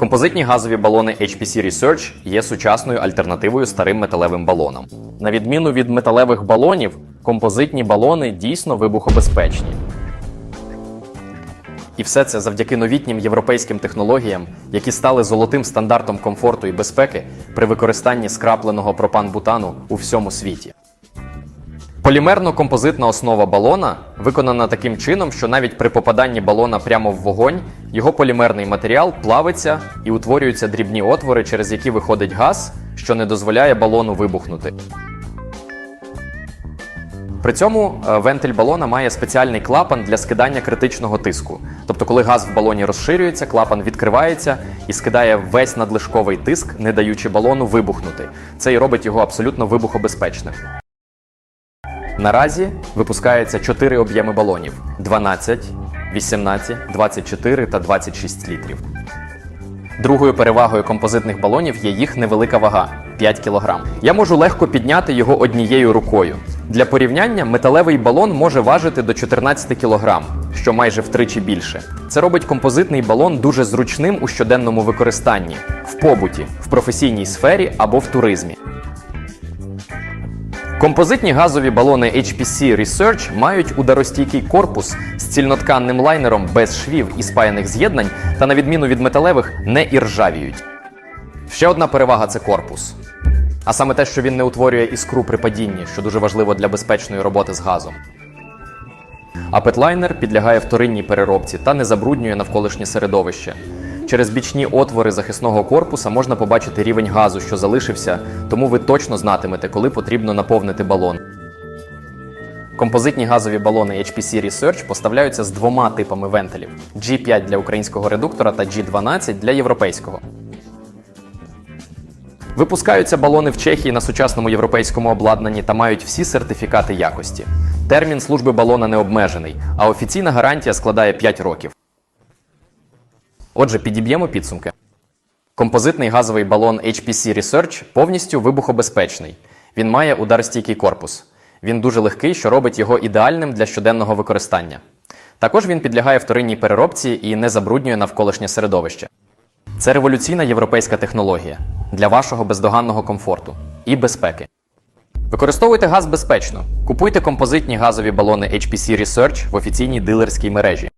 Композитні газові балони HPC Research є сучасною альтернативою старим металевим балонам. На відміну від металевих балонів, композитні балони дійсно вибухобезпечні. І все це завдяки новітнім європейським технологіям, які стали золотим стандартом комфорту і безпеки при використанні скрапленого пропан-бутану у всьому світі. Полімерно-композитна основа балона виконана таким чином, що навіть при попаданні балона прямо в вогонь його полімерний матеріал плавиться і утворюються дрібні отвори, через які виходить газ, що не дозволяє балону вибухнути. При цьому е, вентиль балона має спеціальний клапан для скидання критичного тиску. Тобто, коли газ в балоні розширюється, клапан відкривається і скидає весь надлишковий тиск, не даючи балону вибухнути. Це і робить його абсолютно вибухобезпечним. Наразі випускається 4 об'єми балонів: 12, 18, 24 та 26 літрів. Другою перевагою композитних балонів є їх невелика вага 5 кг. Я можу легко підняти його однією рукою. Для порівняння металевий балон може важити до 14 кг, що майже втричі більше. Це робить композитний балон дуже зручним у щоденному використанні, в побуті, в професійній сфері або в туризмі. Композитні газові балони HPC Research мають ударостійкий корпус з цільнотканним лайнером без швів і спаяних з'єднань та, на відміну від металевих, не іржавіють. Ще одна перевага це корпус. А саме те, що він не утворює іскру при падінні, що дуже важливо для безпечної роботи з газом. А петлайнер підлягає вторинній переробці та не забруднює навколишнє середовище. Через бічні отвори захисного корпуса можна побачити рівень газу, що залишився, тому ви точно знатимете, коли потрібно наповнити балон. Композитні газові балони HPC Research поставляються з двома типами вентилів: G5 для українського редуктора та G12 для європейського. Випускаються балони в Чехії на сучасному європейському обладнанні та мають всі сертифікати якості. Термін служби балона не обмежений, а офіційна гарантія складає 5 років. Отже, підіб'ємо підсумки. Композитний газовий балон HPC Research повністю вибухобезпечний. Він має ударостійкий корпус. Він дуже легкий, що робить його ідеальним для щоденного використання. Також він підлягає вторинній переробці і не забруднює навколишнє середовище. Це революційна європейська технологія для вашого бездоганного комфорту і безпеки. Використовуйте газ безпечно. Купуйте композитні газові балони HPC Research в офіційній дилерській мережі.